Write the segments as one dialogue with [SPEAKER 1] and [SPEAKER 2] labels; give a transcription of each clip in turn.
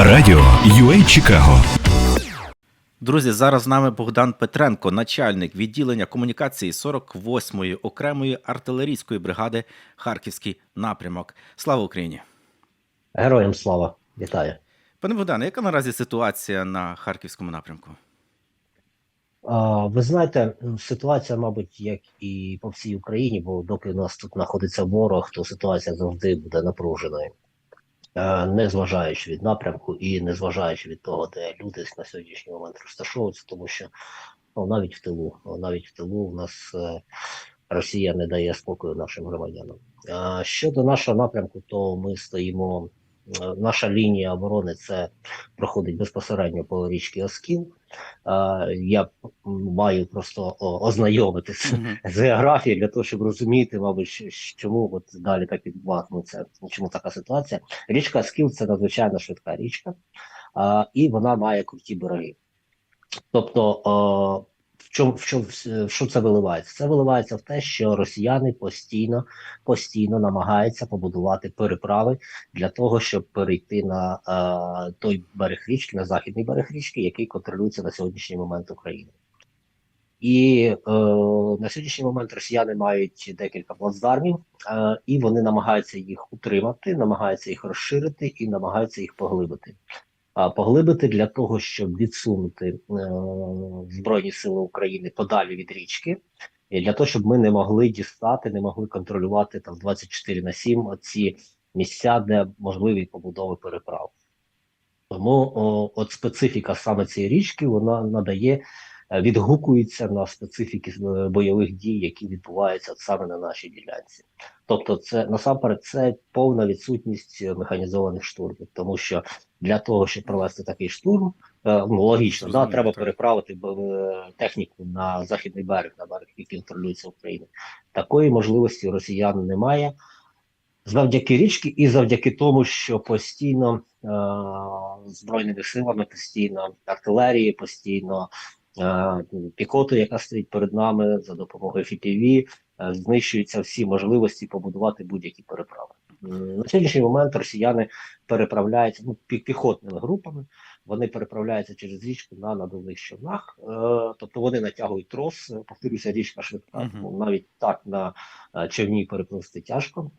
[SPEAKER 1] Радіо UA Чикаго.
[SPEAKER 2] Друзі, зараз з нами Богдан Петренко, начальник відділення комунікації 48-ї окремої артилерійської бригади Харківський напрямок. Слава Україні!
[SPEAKER 3] Героям слава, вітаю.
[SPEAKER 2] Пане Богдане, яка наразі ситуація на харківському напрямку?
[SPEAKER 3] А, ви знаєте, ситуація, мабуть, як і по всій Україні, бо доки у нас тут знаходиться ворог, то ситуація завжди буде напруженою, Е, не зважаючи від напрямку і не зважаючи від того, де люди на сьогоднішній момент розташовуються, тому що ну, навіть в тилу, навіть в тилу у нас е, Росія не дає спокою нашим громадянам. Щодо нашого напрямку, то ми стоїмо. Наша лінія оборони це проходить безпосередньо по річці Оскіл. Я маю просто ознайомитися
[SPEAKER 2] Мгм.
[SPEAKER 3] з географією для того, щоб розуміти, мабуть, чому от далі так відбувається, чому така ситуація. Річка Скіл це надзвичайно швидка річка, і вона має круті береги. Тобто, в в чому в що це виливається? Це виливається в те, що росіяни постійно постійно намагаються побудувати переправи для того, щоб перейти на е, той берег річки, на західний берег річки, який контролюється на сьогоднішній момент Україною. І е, на сьогоднішній момент росіяни мають декілька плацдармів, е, і вони намагаються їх утримати, намагаються їх розширити і намагаються їх поглибити. Поглибити для того, щоб відсунути е, Збройні Сили України подалі від річки, і для того, щоб ми не могли дістати, не могли контролювати там 24 на 7 оці місця, де можливі побудови переправ. Тому о, от специфіка саме цієї річки вона надає, е, відгукується на специфіки е, бойових дій, які відбуваються саме на нашій ділянці. Тобто, це насамперед це повна відсутність механізованих штурмів, тому що для того, щоб провести такий штурм, е, ну логічно, да, треба
[SPEAKER 2] так.
[SPEAKER 3] переправити техніку на західний берег, на берег, який контролюється Україною. Такої можливості росіян немає. Завдяки річки і завдяки тому, що постійно е, збройними силами, постійно артилерії, постійно е, піхотою, яка стоїть перед нами за допомогою FPV, е, знищуються всі можливості побудувати будь-які переправи. На сьогоднішній момент росіяни переправляються ну, піхотними групами. Вони переправляються через річку на надувних човнах, е, тобто вони натягують трос. Е, Повторюся, річка швидка, тому навіть так на е, човні перепливти тяжко.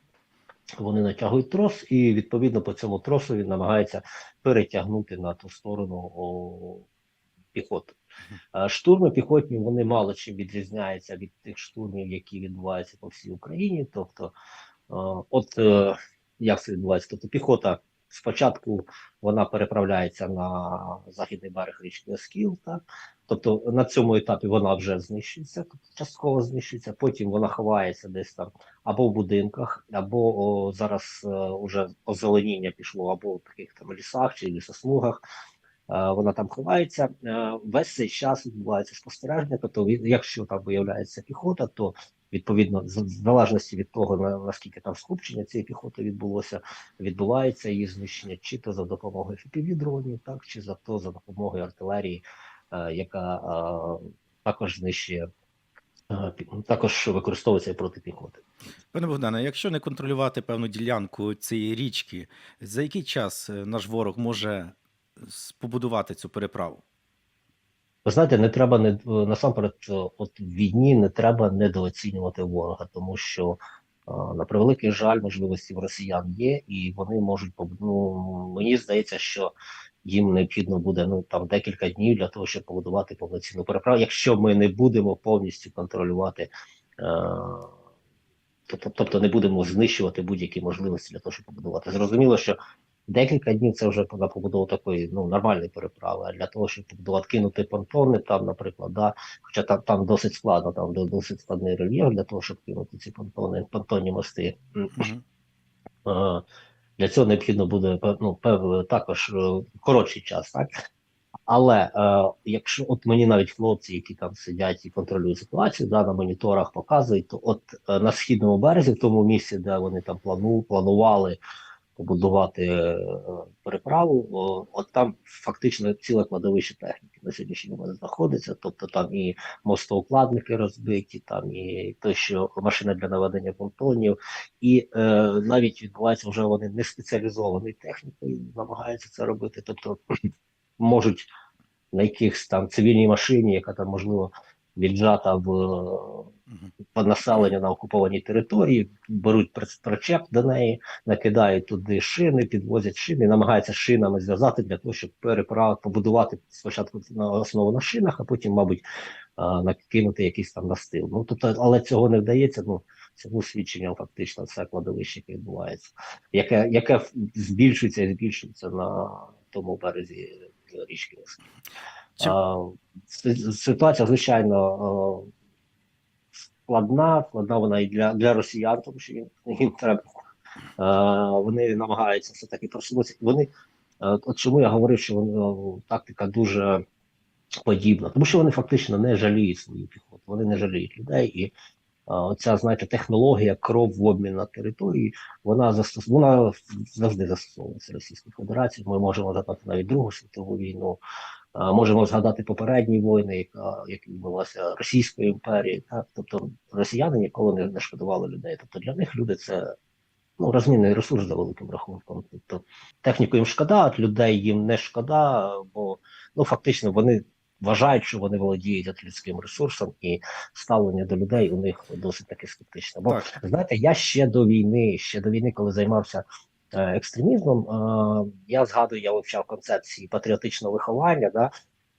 [SPEAKER 3] Вони натягують трос, і відповідно по цьому тросу він намагається перетягнути на ту сторону о, піхоту. Штурми піхотні вони мало чим відрізняються від тих штурмів, які відбуваються по всій Україні. Тобто, от е, як це відбувається? Тобто піхота спочатку вона переправляється на західний берег річки Оскіл, так? Тобто на цьому етапі вона вже знищується, тобто частково знищується, потім вона ховається десь там або в будинках, або о, зараз е, уже озеленіння пішло, або в таких там лісах чи лісосмугах. Е, вона там ховається. Е, весь цей час відбувається спостереження. Тобто, якщо там виявляється піхота, то відповідно в залежності від того, на, наскільки там скупчення цієї піхоти відбулося, відбувається її знищення, чи то за допомогою fpv дронів, так чи за то за допомогою артилерії, е, яка е, також знищує. е, Також використовується проти піхоти.
[SPEAKER 2] Пане Богдане, якщо не контролювати певну ділянку цієї річки, за який час наш ворог може побудувати цю переправу?
[SPEAKER 3] Ви знаєте, не треба не насамперед, е, от в війні не треба недооцінювати ворога, тому що е, на превеликий жаль, можливості в росіян є, і вони можуть ну, мені здається, що їм необхідно буде ну там декілька днів для того, щоб побудувати повноцінну переправу, якщо ми не будемо повністю контролювати. Е, тобто не будемо знищувати будь-які можливості для того, щоб побудувати. Зрозуміло, що декілька днів це вже на побудову такої ну нормальної переправи. А для того, щоб побудувати кинути понтони, там, наприклад, да, хоча там, там досить складно, там досить складний рельєф для того, щоб кинути ці понтони, понтонні мости.
[SPEAKER 2] Мгм.
[SPEAKER 3] е, Для цього необхідно буде ну, також е, коротший час, так? Але е, якщо от мені навіть хлопці, які там сидять і контролюють ситуацію, да, на моніторах показують, то от е, на східному березі, в тому місці, де вони там плану, планували побудувати е, переправу, от там фактично ціле кладовище техніки. на сьогоднішній момент знаходиться. Тобто там і мостоукладники розбиті, там і те, що машина для наведення понтонів, і е, навіть відбувається вже вони не спеціалізованою технікою, намагаються це робити. Тобто можуть на якихось там цивільній машині, яка там можливо віджата в. По населення на окупованій території, беруть причеп до неї, накидають туди шини, підвозять шини, намагаються шинами зв'язати для того, щоб переправити, побудувати спочатку на основу на шинах, а потім, мабуть, накинути якийсь там настил. Ну тобто, але цього не вдається. Ну цьому свідченням фактично це кладовище, яке відбувається, яке, яке збільшується і збільшується на тому березі річки.
[SPEAKER 2] Чи-
[SPEAKER 3] А, Ситуація, звичайно, складна, складна вона і для, для росіян, тому що їм, їм треба. Е, вони намагаються все-таки просунутися. Вони, от чому я говорив, що вони, тактика дуже подібна, тому що вони фактично не жаліють свою піхоту, вони не жаліють людей. І оця, знаєте, технологія кров в обмін на території, вона застос... вона завжди застосовується Російською Федерацією. Ми можемо згадати навіть Другу світову війну. Можемо згадати попередні війни, яка які відбулася Російською імперією. Так, тобто росіяни ніколи не, не шкодували людей. Тобто для них люди це ну розмінний ресурс за великим рахунком. Тобто техніку їм шкода, а людей їм не шкода, бо ну фактично вони вважають, що вони володіють людським ресурсом, і ставлення до людей у них досить таки скептичне. Бо
[SPEAKER 2] Так.
[SPEAKER 3] знаєте, я ще до війни, ще до війни, коли займався екстремізмом, е, я згадую, я вивчав концепції патріотичного виховання. Да?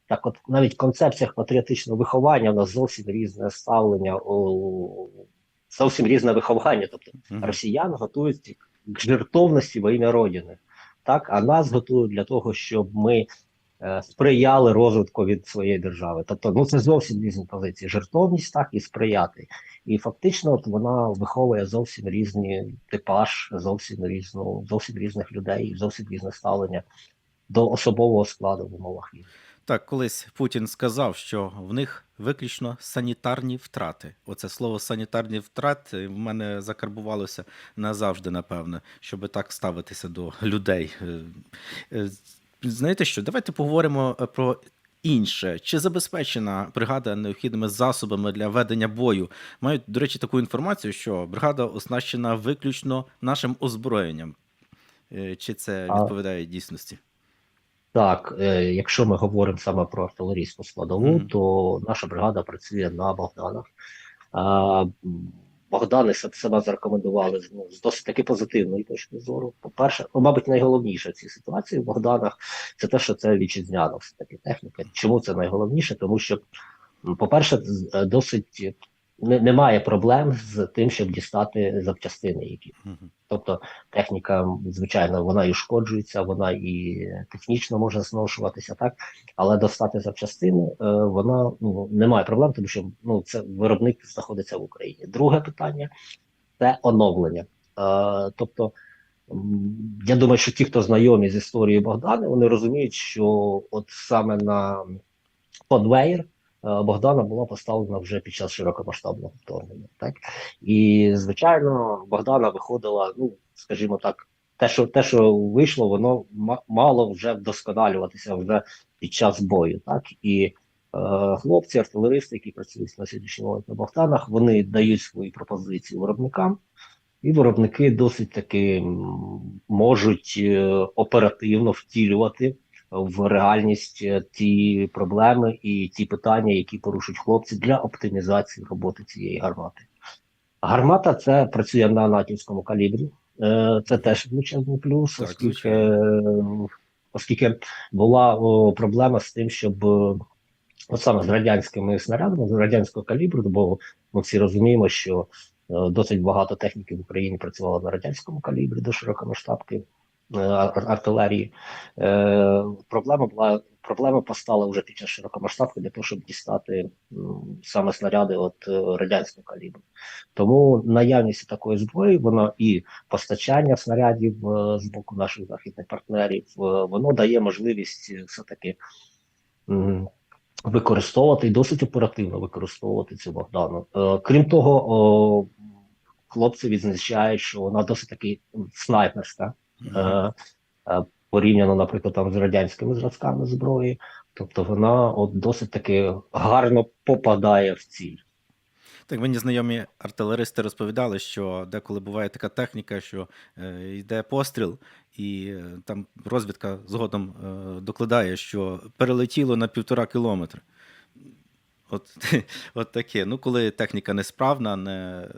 [SPEAKER 3] Так, от навіть в концепціях патріотичного виховання у нас зовсім різне ставлення, у, зовсім різне виховання. Тобто росіян готують к жертовності во ім'я Родини, так, а нас готують для того, щоб ми е, сприяли розвитку від своєї держави. Тобто, ну це зовсім різні позиції. Жертовність так і сприяти. І фактично, от вона виховує зовсім різні типаж, зовсім різну, зовсім різних людей, зовсім різне ставлення до особового складу в умовах війни.
[SPEAKER 2] Так, колись Путін сказав, що в них виключно санітарні втрати. Оце слово санітарні втрати в мене закарбувалося назавжди, напевне, щоб так ставитися до людей. Е, е, Знаєте що? Давайте поговоримо е, про. Інше чи забезпечена бригада необхідними засобами для ведення бою? Мають, до речі, таку інформацію, що бригада оснащена виключно нашим озброєнням. Е, Чи це
[SPEAKER 3] А-
[SPEAKER 2] відповідає дійсності?
[SPEAKER 3] Так, е, якщо ми говоримо саме про артилерійську складову,
[SPEAKER 2] Мгм.
[SPEAKER 3] то наша бригада працює на Богданах. Богдани се- себе зарекомендували ну, з досить таки позитивної точки зору. По-перше, ну, мабуть, найголовніше в цій ситуації в Богданах це те, що це вітчизняна все таки техніка. Чому це найголовніше? Тому що, по-перше, е, досить не, немає проблем з тим, щоб дістати запчастини, які Тобто техніка, звичайно, вона і ушкоджується, вона і технічно може зношуватися, так але достати запчастини е, вона ну немає проблем, тому що ну це виробник знаходиться в Україні. Друге питання це оновлення. Е, тобто, я думаю, що ті, хто знайомі з історією Богдани, вони розуміють, що от саме на конвейер. Е, Богдана була поставлена вже під час широкомасштабного вторгнення, так і звичайно, Богдана виходила, ну скажімо так, те, що те, що вийшло, воно ма- мало вже вдосконалюватися вже під час бою. Так і е, хлопці, артилеристи, які працюють на сьогоднішній момент на Богданах, вони дають свої пропозиції виробникам, і виробники досить таки можуть е, оперативно втілювати в реальність е, ті проблеми і ті питання, які порушують хлопці для оптимізації роботи цієї гармати. Гармата це працює на натівському калібрі. Е, Це теж величезний плюс,
[SPEAKER 2] Так,
[SPEAKER 3] оскільки, е, оскільки була о, проблема з тим, щоб от саме з радянськими снарядами, з радянського калібру, бо ми всі розуміємо, що досить багато техніки в Україні працювало на радянському калібрі до широкомасштабки артилерії. Е, Проблема була проблема постала вже під час широкомасштабки для того, щоб дістати саме снаряди от е, радянського калібру. Тому наявність такої зброї, воно і постачання снарядів е, з боку наших західних партнерів, е, воно дає можливість е, все-таки використовувати і досить оперативно використовувати цю Богдану. Е, Крім того, о, хлопці відзначають, що вона досить таки снайперська. Е, е, Порівняно, наприклад, там з радянськими зразками зброї, Тобто вона от досить таки гарно попадає в ціль.
[SPEAKER 2] Так мені знайомі артилеристи розповідали, що деколи буває така техніка, що е, йде постріл, і е, там розвідка згодом е, докладає, що перелетіло на півтора кілометри. От, от таке. Ну, коли техніка несправна, не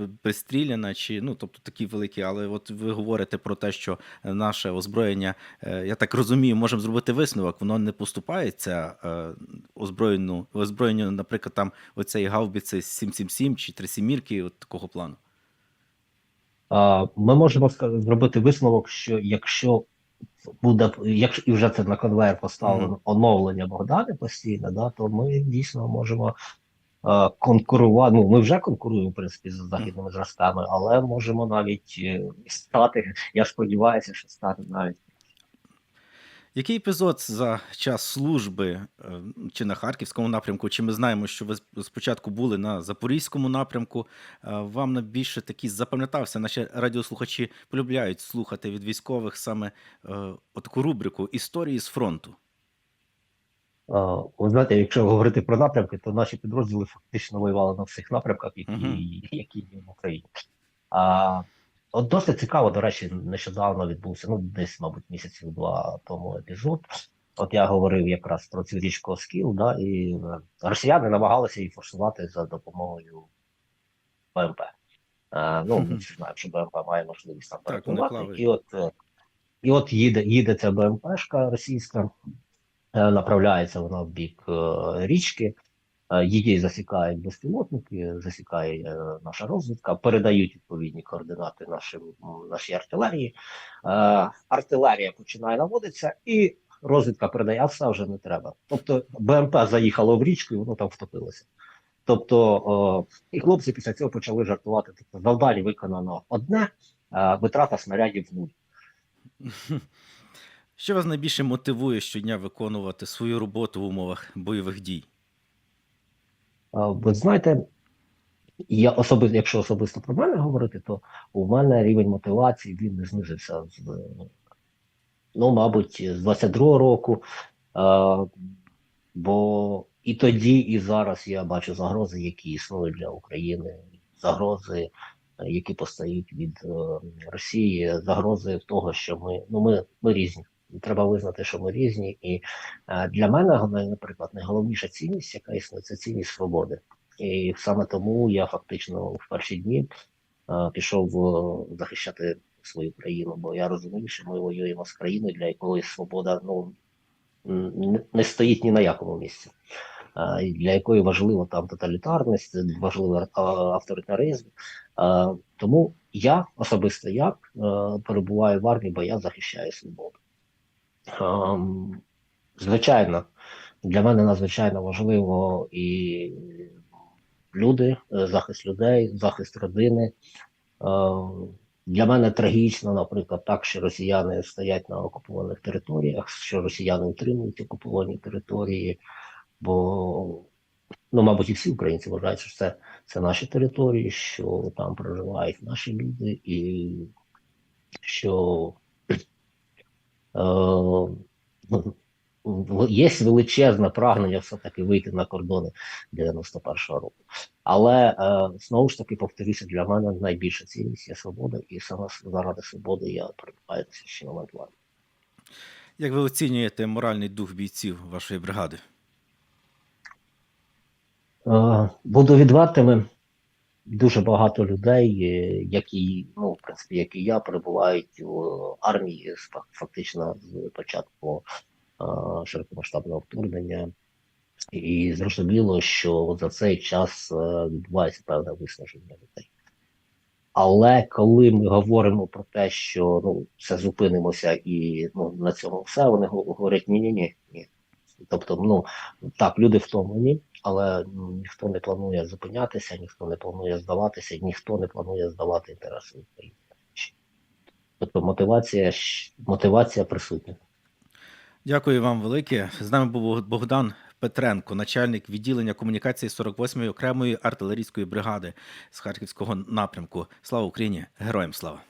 [SPEAKER 2] е, пристріляна, чи ну, тобто такі великі, але от ви говорите про те, що наше озброєння, е, я так розумію, можемо зробити висновок, воно не поступається е, озброєнню, озброєнню, наприклад, там оцеї гаубіці 777 чи 37 от такого плану.
[SPEAKER 3] Ми можемо зробити висновок, що якщо буде, якщо і вже це на конвейер поставлено
[SPEAKER 2] Мгм.
[SPEAKER 3] оновлення Богдани постійно, да, то ми дійсно можемо е, конкурувати. Ну, ми вже конкуруємо, в принципі, з західними зразками, але можемо навіть е, стати. Я сподіваюся, що стати навіть
[SPEAKER 2] Який епізод за час служби е, чи на Харківському напрямку, чи ми знаємо, що ви спочатку були на Запорізькому напрямку, е, вам найбільше такий запам'ятався? Наші радіослухачі полюбляють слухати від військових саме е, таку рубрику Історії з фронту.
[SPEAKER 3] Ви знаєте, якщо говорити про напрямки, то наші підрозділи фактично воювали на всіх напрямках, які, які є в Україні. А, от досить цікаво, до речі, нещодавно відбувся, ну десь, мабуть, місяців два тому епізод. От я говорив якраз про цю річку Оскіл, да, і е, росіяни намагалися її форсувати за допомогою БМП. Е, ну, ми знаємо, що БМП має можливість там перетувати. І от, е, і от їде, їде ця БМПшка російська, направляється вона в бік річки, її засікають безпілотники, засікає е, наша розвідка, передають відповідні координати нашим, нашій артилерії. Е, артилерія починає наводитися, і розвідка передає, а все вже не треба. Тобто БМП заїхало в річку, і воно там втопилося. Тобто, о, і хлопці після цього почали жартувати. Тобто, завдання виконано одне, а витрата снарядів нуль.
[SPEAKER 2] Що вас найбільше мотивує щодня виконувати свою роботу в умовах бойових дій?
[SPEAKER 3] Ви знаєте, я особисто, якщо особисто про мене говорити, то у мене рівень мотивації він не знизився з, ну, мабуть, з 22-го року. Бо і тоді, і зараз я бачу загрози, які існують для України, загрози, які постають від е, Росії, загрози того, що ми, ну, ми, ми різні. Треба визнати, що ми різні. І е, для мене, наприклад, найголовніша цінність, яка існує, це цінність свободи. І саме тому я фактично в перші дні е, пішов е, захищати свою країну, бо я розумію, що ми воюємо з країною, для якої свобода ну, не- стоїть ні на якому місці. Для якої важлива там тоталітарність, важливий авторитаризм. Тому я особисто я е, перебуваю в армії, бо я захищаю свободу. Ем, Звичайно, для мене надзвичайно важливо і люди, е, захист людей, захист родини. Е, Для мене трагічно, наприклад, так, що росіяни стоять на окупованих територіях, що росіяни утримують окуповані території, бо, ну, мабуть, і всі українці вважають, що це, це наші території, що там проживають наші люди, і що є величезне прагнення все-таки вийти на кордони 91-го року. Але е, знову ж таки повторюся, для мене найбільша цінність є свобода, і саме заради свободи я перебуваю на момент в.
[SPEAKER 2] Як ви оцінюєте моральний дух бійців вашої бригади?
[SPEAKER 3] Е, Буду відвертими. Дуже багато людей, е, які, ну, в принципі, як і я, перебувають в армії фактично з початку широкомасштабного вторгнення. І зрозуміло, що за цей час е, відбувається певне виснаження людей. Але коли ми говоримо про те, що ну, все зупинимося і ну, на цьому все, вони говорять ні-ні-ні. ні. Тобто, ну так, люди втомлені, але ніхто не планує зупинятися, ніхто не планує здаватися, ніхто не планує здавати інтереси України. Тобто мотивація, мотивація присутня.
[SPEAKER 2] Дякую вам велике. З нами був Богдан Петренко, начальник відділення комунікації 48-ї окремої артилерійської бригади з Харківського напрямку. Слава Україні! Героям слава!